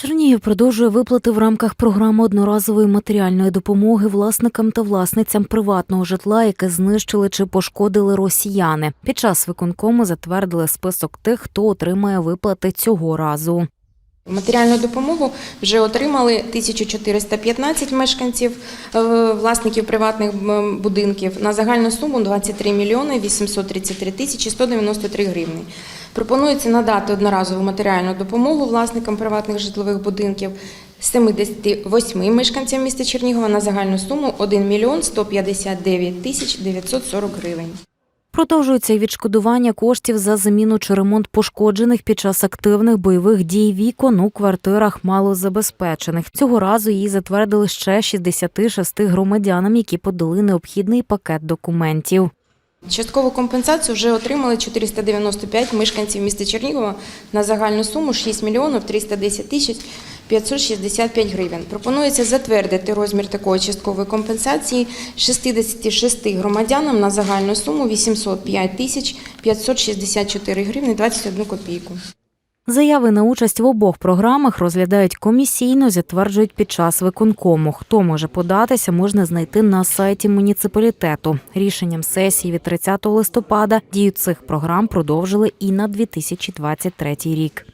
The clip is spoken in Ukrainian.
Чернігів продовжує виплати в рамках програми одноразової матеріальної допомоги власникам та власницям приватного житла, яке знищили чи пошкодили росіяни. Під час виконкому затвердили список тих, хто отримає виплати цього разу. Матеріальну допомогу вже отримали 1415 мешканців, е, власників приватних будинків на загальну суму 23 мільйони 833 тисячі 193 гривні. Пропонується надати одноразову матеріальну допомогу власникам приватних житлових будинків 78 мешканцям міста Чернігова на загальну суму 1 мільйон 159 тисяч 940 гривень. Продовжується й відшкодування коштів за заміну чи ремонт пошкоджених під час активних бойових дій вікон у квартирах малозабезпечених. Цього разу її затвердили ще 66 громадянам, які подали необхідний пакет документів. Часткову компенсацію вже отримали 495 мешканців міста Чернігова на загальну суму 6 мільйонів 310 тисяч 565 гривень. Пропонується затвердити розмір такої часткової компенсації 66 громадянам на загальну суму 805 тисяч 564 гривні 21 копійку. Заяви на участь в обох програмах розглядають комісійно, затверджують під час виконкому. Хто може податися, можна знайти на сайті муніципалітету. Рішенням сесії від 30 листопада дію цих програм продовжили і на 2023 рік.